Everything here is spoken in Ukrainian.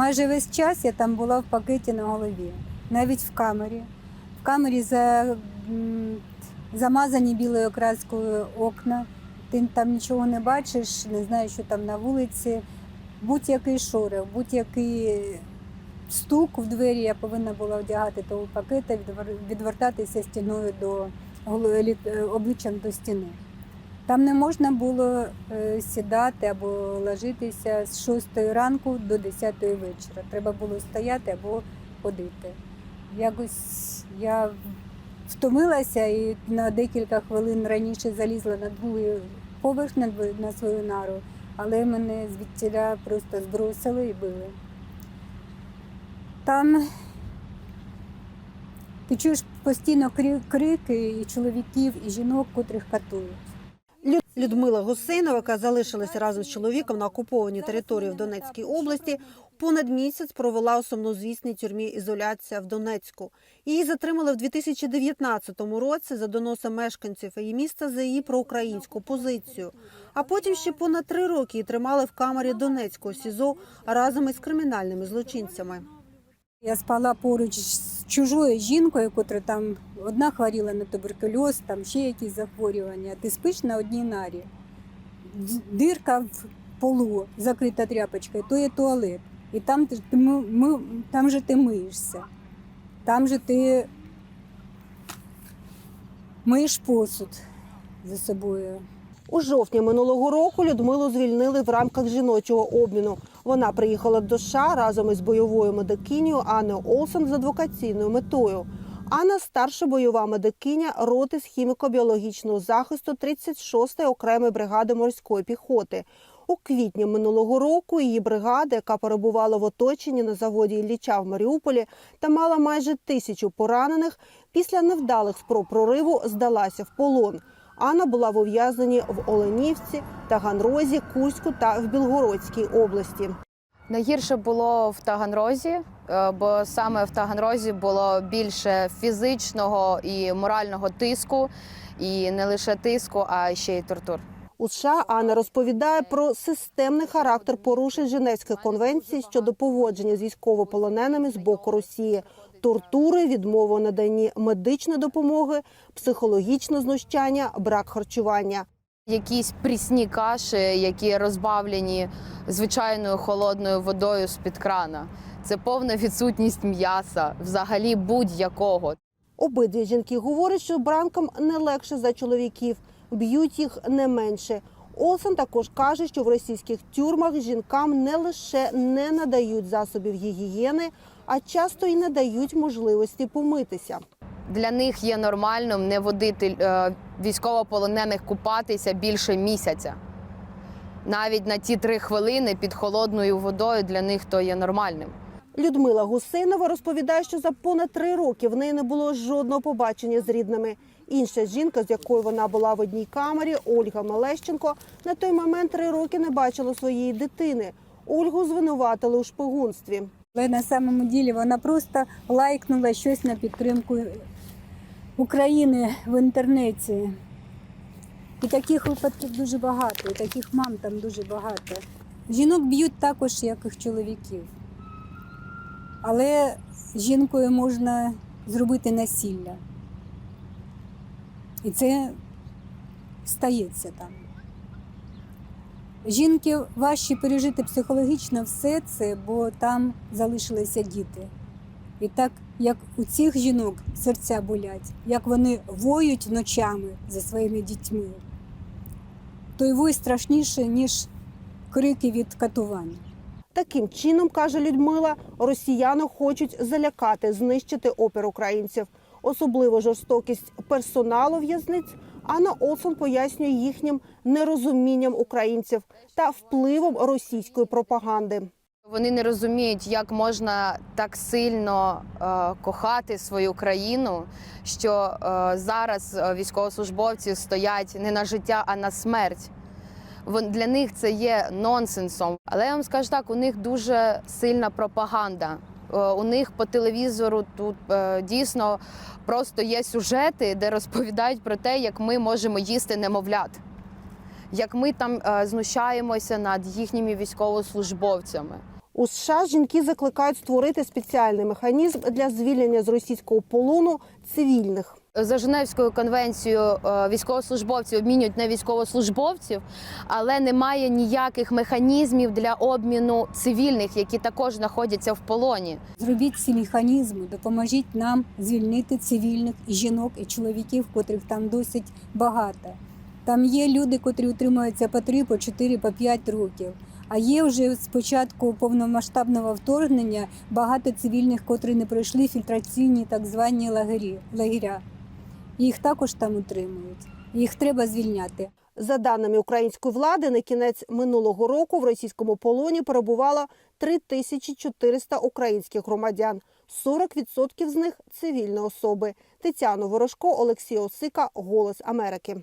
Майже весь час я там була в пакеті на голові, навіть в камері. В камері за, замазані білою краскою окна. Ти там нічого не бачиш, не знаєш, що там на вулиці. Будь-який шорох, будь-який стук в двері я повинна була вдягати того пакета, відвер- відвертатися стіною до е, обличчям до стіни. Там не можна було е, сідати або ложитися з 6 ранку до 10 вечора. Треба було стояти або ходити. Якось я втомилася і на декілька хвилин раніше залізла на другий поверх на, свою нару, але мене звідтіля просто збросили і били. Там ти чуєш постійно крики і чоловіків, і жінок, котрих катують. Лю- Людмила Гусейнова, яка залишилася разом з чоловіком на окупованій території в Донецькій області, понад місяць провела у сумнозвісній тюрмі ізоляція в Донецьку. Її затримали в 2019 році за доносом мешканців її міста за її проукраїнську позицію. А потім ще понад три роки її тримали в камері Донецького СІЗО разом із кримінальними злочинцями. Я спала поруч з чужою жінкою, котра там одна хворіла на туберкульоз, там ще якісь захворювання. Ти спиш на одній нарі. Дирка в полу, закрита тряпочкою, то є туалет. І там, ти, ми, ми, там же ти миєшся. Там же ти миєш посуд за собою. У жовтні минулого року Людмилу звільнили в рамках жіночого обміну. Вона приїхала до США разом із бойовою медикинею Анною Олсен з адвокаційною метою. Анна старша бойова медикиня роти з хіміко-біологічного захисту 36-ї окремої бригади морської піхоти. У квітні минулого року її бригада, яка перебувала в оточенні на заводі Ілліча в Маріуполі та мала майже тисячу поранених, після невдалих спроб прориву здалася в полон. Анна була в ув'язненні в Оленівці, Таганрозі, Курську та в Білгородській області. Найгірше було в Таганрозі, е, бо саме в Таганрозі було більше фізичного і морального тиску, і не лише тиску, а ще й тортур. У США Анна розповідає про системний характер порушень Женевської конвенції щодо поводження з військовополоненими з боку Росії, тортури, відмови у наданні медичної допомоги, психологічне знущання, брак харчування. Якісь прісні каші, які розбавлені звичайною холодною водою з під крана. Це повна відсутність м'яса, взагалі будь-якого. Обидві жінки говорять, що бранкам не легше за чоловіків, б'ють їх не менше. Олсен також каже, що в російських тюрмах жінкам не лише не надають засобів гігієни, а часто й не дають можливості помитися. Для них є нормальним не водити е, військовополонених купатися більше місяця. Навіть на ті три хвилини під холодною водою для них то є нормальним. Людмила Гусейнова розповідає, що за понад три роки в неї не було жодного побачення з рідними. Інша жінка, з якою вона була в одній камері, Ольга Малещенко, на той момент три роки не бачила своєї дитини. Ольгу звинуватили у шпигунстві. Але на самому ділі вона просто лайкнула щось на підтримку України в інтернеті. І таких випадків дуже багато, і таких мам там дуже багато. Жінок б'ють також, як і чоловіків. Але жінкою можна зробити насилля. І це стається там. Жінки важче пережити психологічно все це, бо там залишилися діти. І так як у цих жінок серця болять, як вони воють ночами за своїми дітьми, той вой страшніше, ніж крики від катувань. Таким чином, каже Людмила, росіяни хочуть залякати, знищити опір українців. Особливо жорстокість персоналу в'язниць Анна Олсон пояснює їхнім нерозумінням українців та впливом російської пропаганди. Вони не розуміють, як можна так сильно е, кохати свою країну, що е, зараз е, військовослужбовці стоять не на життя, а на смерть. Вон- Для них це є нонсенсом. Але я вам скажу так: у них дуже сильна пропаганда. Е, У них по телевізору тут е, дійсно просто є сюжети, де розповідають про те, як ми можемо їсти немовлят, як ми там е, знущаємося над їхніми військовослужбовцями. У США жінки закликають створити спеціальний механізм для звільнення з російського полону цивільних. За Женевською конвенцією е, військовослужбовці обмінюють на військовослужбовців, але немає ніяких механізмів для обміну цивільних, які також знаходяться в полоні. Зробіть ці механізми, допоможіть нам звільнити цивільних жінок, і чоловіків, котрих там досить багато. Там є люди, котрі утримуються по 3, по 4, по 5 років. А є вже з початку повномасштабного вторгнення багато цивільних, котрі не пройшли фільтраційні так звані лагері, лагеря. Їх також там утримують. Їх треба звільняти. За даними української влади, на кінець минулого року в російському полоні перебувало 3400 українських громадян. 40% з них цивільні особи. Тетяна Ворожко, Олексій Осика, Голос Америки.